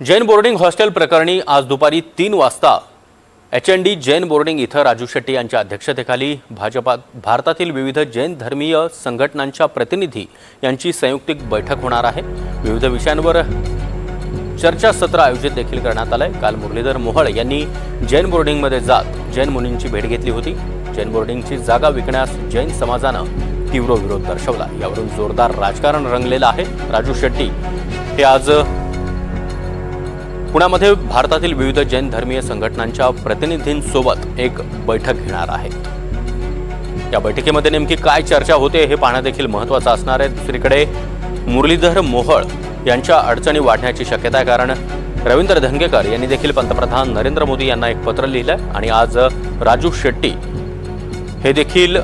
Jain boarding hostel प्रकरणी आज दुपारी तीन वाजता H N D Jain boarding इथं राजू शेट्टी यांच्या अध्यक्षतेखाली भाजपात भारतातील विविध जैन धर्मीय संघटनांच्या प्रतिनिधी यांची संयुक्तिक बैठक होणार आहे. विविध विषयांवर चर्चासत्र आयोजित देखील करण्यात आलंय. काल मुरलीधर मोहळ यांनी जैन बोर्डिंगमध्ये जात जैन मुनींची भेट घेतली होती. जैन बोर्डिंगची जागा विकण्यास जैन समाजानं तीव्र विरोध दर्शवला. यावरून जोरदार राजकारण रंगलेलं आहे. राजू शेट्टी हे आज पुण्यामध्ये भारतातील विविध जैन धर्मीय संघटनांच्या प्रतिनिधींसोबत एक बैठक घेणार आहे या बैठकीमध्ये नेमकी काय चर्चा होते हे पाहणं देखील महत्त्वाचं असणार आहे. दुसरीकडे मुरलीधर मोहळ यांच्या अडचणी वाढण्याची शक्यता आहे कारण रवींद्र धंगेकर यांनी देखील पंतप्रधान नरेंद्र मोदी यांना एक पत्र लिहिलं आणि आज राजू शेट्टी हे देखील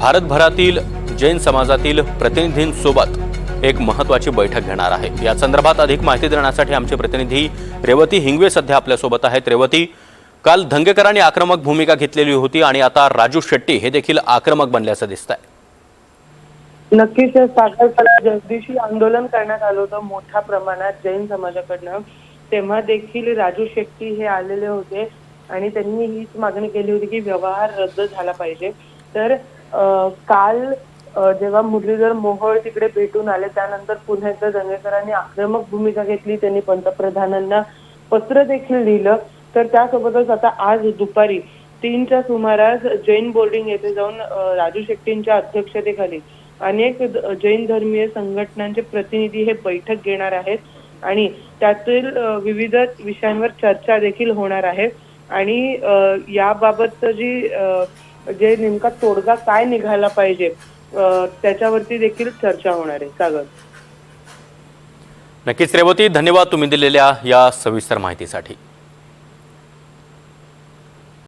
भारतभरातील जैन समाजातील प्रतिनिधींसोबत एक महत्वाची बैठक घेणार आहे. या संदर्भात अधिक माहिती देण्यासाठी आमचे प्रतिनिधी रेवती हिंगवे सध्या आपल्यासोबत आहेत. रेवती काल धंगेकरांनी आक्रमक भूमिका घेतलेली होती आणि आता राजू शेट्टी हे देखील आक्रमक बनल्याचं दिसत आहे नक्कीच साखरपडा जगदीशी आंदोलन करण्यात आलं होतं मोठ्या प्रमाणात जैन समाजाकडनं. तेव्हा देखील राजू शेट्टी हे आलेले होते आणि त्यांनी हीच मागणी केली होती की व्यवहार रद्द झाला पाहिजे. तर अं, काल जेव्हा मुरलीधर मोहोळ तिकडे भेटून आले त्यानंतर पुन्हा एकदा दंगेकरांनी आक्रमक भूमिका घेतली त्यांनी पंतप्रधानांना पत्र देखील लिहिलं. तर त्यासोबतच आता आज दुपारी तीनच्या सुमारास जैन बोर्डिंग येथे जाऊन राजू शेट्टींच्या अध्यक्षतेखाली अनेक जैन धर्मीय संघटनांचे प्रतिनिधी हे बैठक घेणार आहेत आणि त्यातील विविध विषयांवर चर्चा देखील होणार आहे. आणि अ, याबाबतचं जी जे नेमका तोडगा काय निघाला पाहिजे त्याच्यावरती देखील चर्चा होणार आहे. सागर. नक्कीच रेवती धन्यवाद तुम्ही दिलेल्या या सविस्तर माहितीसाठी.